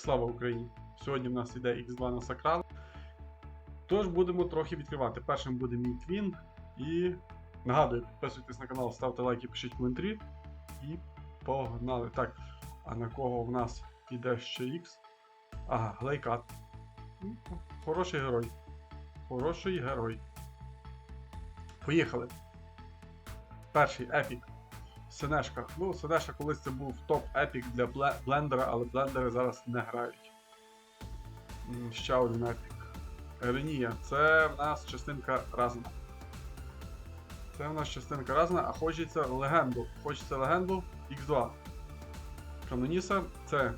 Слава Україні! Сьогодні в нас іде X2 на Сакрал. Тож будемо трохи відкривати. Першим буде мій твін. І нагадую, підписуйтесь на канал, ставте лайки, пишіть коментарі. І погнали. Так, а на кого в нас іде ще X? Ага, Глейкат. Ну, Хороший герой. Хороший герой. Поїхали. Перший епік. Сенешка. Ну, Сенешка колись це був топ епік для блендера, але блендери зараз не грають. Ще один епік. Еренія. Це в нас частинка разна. Це в нас частинка разна, а хочеться легенду. Хочеться легенду X2. Каноніса це.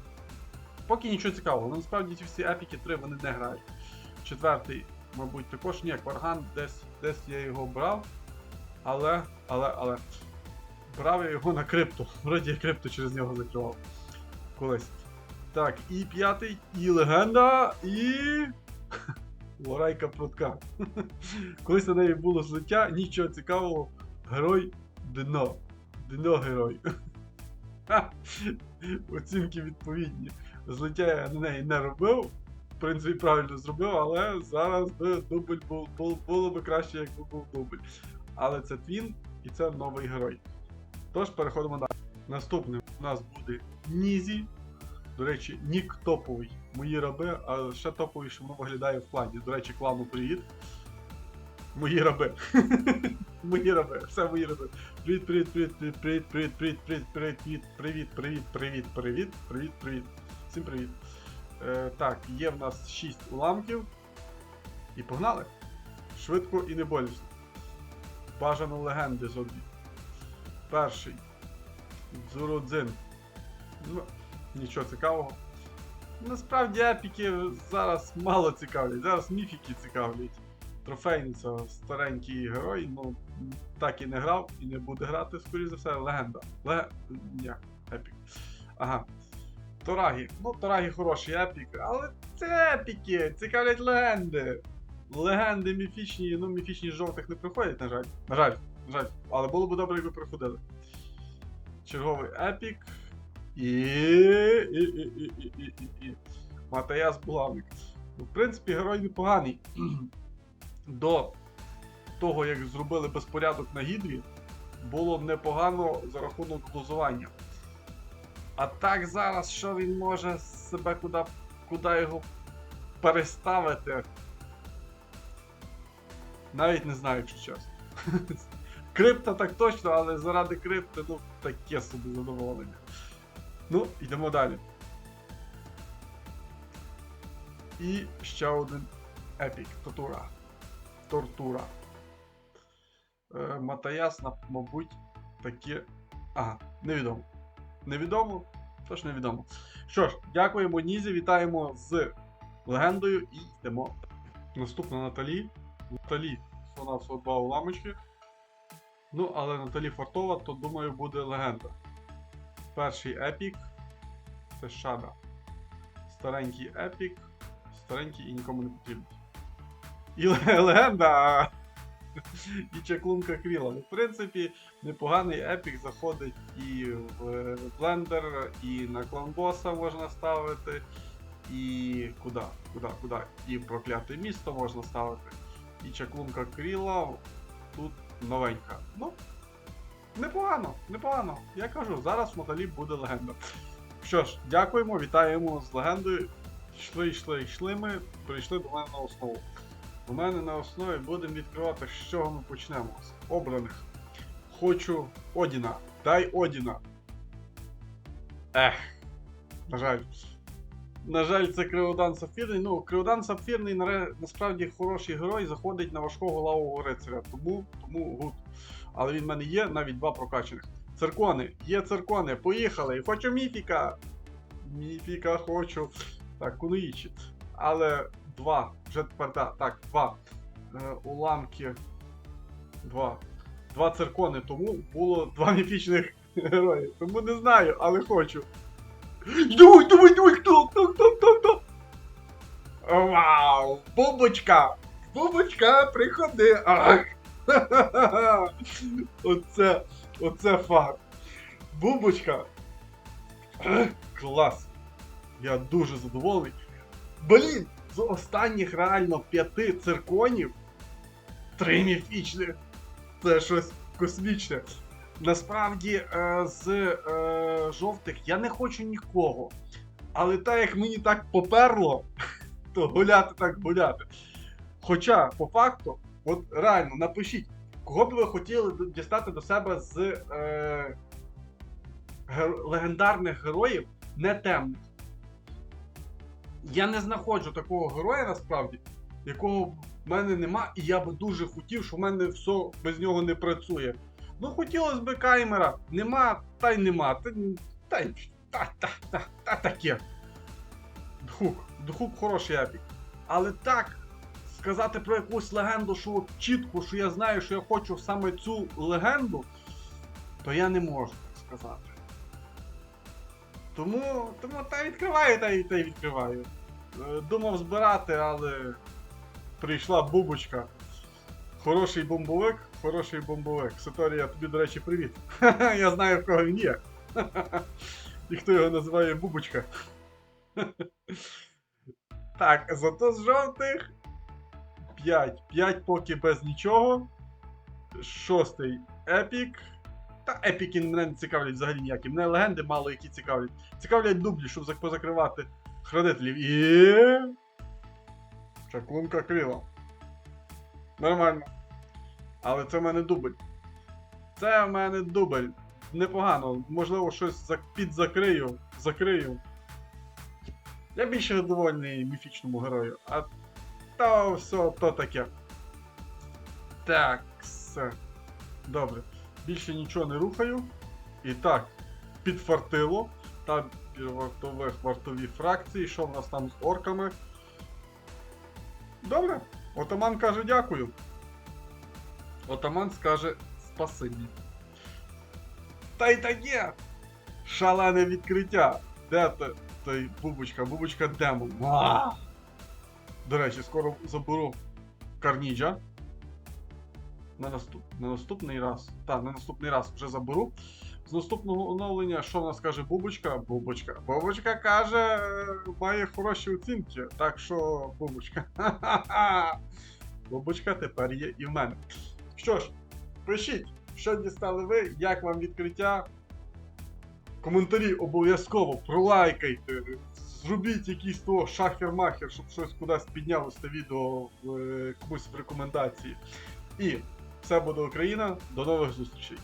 Поки нічого цікавого, але насправді ці всі епіки 3 вони не грають. Четвертий, мабуть, також ні, Кварган десь, десь я його брав. Але, але, але. Я його на крипту. Вроді я крипту через нього закривав. Колись. Так, і п'ятий, і легенда, і. Лорайка прутка. Колись на неї було злиття, нічого цікавого. Герой дно. Дно герой. Оцінки відповідні. Злиття я на неї не робив. В принципі, правильно зробив, але зараз би дубль був, було б краще, якби був дубль. Але це твін і це новий герой. Тож переходимо далі. Наступним у нас буде Нізі. До речі, нік топовий. Мої раби, а ще топовіше воно виглядає в плані. До речі, клану привіт. Мої раби. Мої раби, все мої раби. Привіт, привіт, привіт, привіт, привіт, привіт, привіт, привіт, привіт, привіт, привіт, привіт, привіт, привіт, привіт. Всім привіт. Е, так, є в нас 6 уламків. І погнали. Швидко і не болісно. Бажано легенди зробіть. Перший. Дзуродзин. Ну, нічого цікавого. Насправді епіки зараз мало цікавлять. Зараз міфіки цікавлять. Трофейний це старенький герой, ну так і не грав і не буде грати, скоріш за все, легенда. Лег... Ні, епік. Ага. Торагі. Ну, Торагі хороший епік, але це епіки, цікавлять легенди. Легенди міфічні, ну міфічні жовтих не приходять, на жаль. На жаль, на жаль. Але було б добре, якби приходили. Черговий епік. І. і, і, і, і, і, і, і. Матаяс Булавник. Ну, в принципі, герой непоганий. До того, як зробили безпорядок на гідрі, було непогано за рахунок дозування. А так зараз, що він може себе куди куди його переставити? Навіть не знаю, якщо чесно. Крипта так точно, але заради крипти, ну, таке собі задоволення. Ну, йдемо далі. І ще один епік. Тортура. Тортура. Е, Матаяс, мабуть, таке. Ага, невідомо. Невідомо, тож невідомо. Що ж, дякуємо Нізі, вітаємо з легендою і йдемо. Наступна Наталі. Наталі вона всього два уламочки. Ну, але Наталі Фартова, то думаю, буде легенда. Перший епік це Шада. Старенький епік. Старенький і нікому не потрібний. І легенда! І чаклунка Кріла. Ну, в принципі, непоганий епік заходить і в блендер, і на кланбоса можна ставити, і куди? Куди? Куди? І прокляте місто можна ставити. І чаклунка Кріла тут новенька. Ну, непогано, непогано. Я кажу, зараз в Наталі буде легенда. Що ж, дякуємо, вітаємо з легендою. Йшли, йшли, йшли ми, прийшли до мене на основу. У мене на основі будемо відкривати, з чого ми почнемо. З обраних. Хочу Одіна. Дай Одіна. Ех. На жаль. На жаль, це Криводан Сапфірний. Ну, Криводан Сапфірний насправді хороший герой, заходить на важкого лавового рицаря. Тому, тому гуд. Але він в мене є навіть два прокачаних. Циркони, є циркони, поїхали. Хочу міфіка. Міфіка хочу. Так, Кунуїчі. Але два. Вже тепер так, два. Е, уламки. Два. Два циркони, тому було два міфічних герої. Тому не знаю, але хочу. Давай, давай, давай, хто, хто, хто, хто, хто? Вау! Бубочка! Бубочка, приходи! Ах! Оце, оце факт. Бубочка. Ех, Клас. Я дуже задоволений. Блін! З останніх реально п'яти цирконів три міфічних. Це щось космічне. Насправді, е, з е, жовтих я не хочу нікого. Але так як мені так поперло, то гуляти так гуляти. Хоча, по факту, от реально, напишіть, кого б ви хотіли дістати до себе з е, ге- легендарних героїв не темних. Я не знаходжу такого героя насправді, якого в мене нема, і я би дуже хотів, що в мене все без нього не працює. Ну, хотілося б каймера, нема, та й нема. Та, та, та, та, та, та таке. Дхук, Дхук хороший епік. Але так, сказати про якусь легенду, що чітко, що я знаю, що я хочу саме цю легенду, то я не можу так сказати. Тому, тому та відкриваю, та й та й відкриваю. Е, Думав збирати, але прийшла бубочка. Хороший бомбовик, хороший бомбовик. Саторія, тобі, до речі, привіт. Я знаю, в кого він є. І хто його називає бубочка. Так, зато з жовтих 5. 5 поки без нічого. Шостий епік. Та епіки мене не цікавлять взагалі ніякі. Мене легенди мало які цікавлять. Цікавлять дублі, щоб позакривати хранителів. І. Чаклунка крила. Нормально. Але це в мене дубль. Це в мене дубль. Непогано. Можливо, щось підзакрию. Закрию. Я більше задоволений міфічному герою. А то все то таке. Так, все. Добре. Більше нічого не рухаю. І так, підфартило. Там вартові фракції. Що в нас там з орками? Добре. Отаман каже дякую. Отаман скаже спасибі. Та й таке! Шалене відкриття! Де то, той бубочка? Бубочка демон. А! До речі, скоро заберу Карніджа. На, наступ... на наступний раз. Так, на наступний раз вже заберу. З наступного оновлення, що в нас каже Бубочка? Бубочка. Бубочка каже, е, має хороші оцінки. Так що, Бубочка. Бубочка тепер є і в мене. Що ж, пишіть, що дістали ви, як вам відкриття. Коментарі обов'язково пролайкайте. Зробіть якийсь того шахер-махер, щоб щось кудись піднялося це відео е, комусь в рекомендації. І все буде Україна. До нових зустрічей!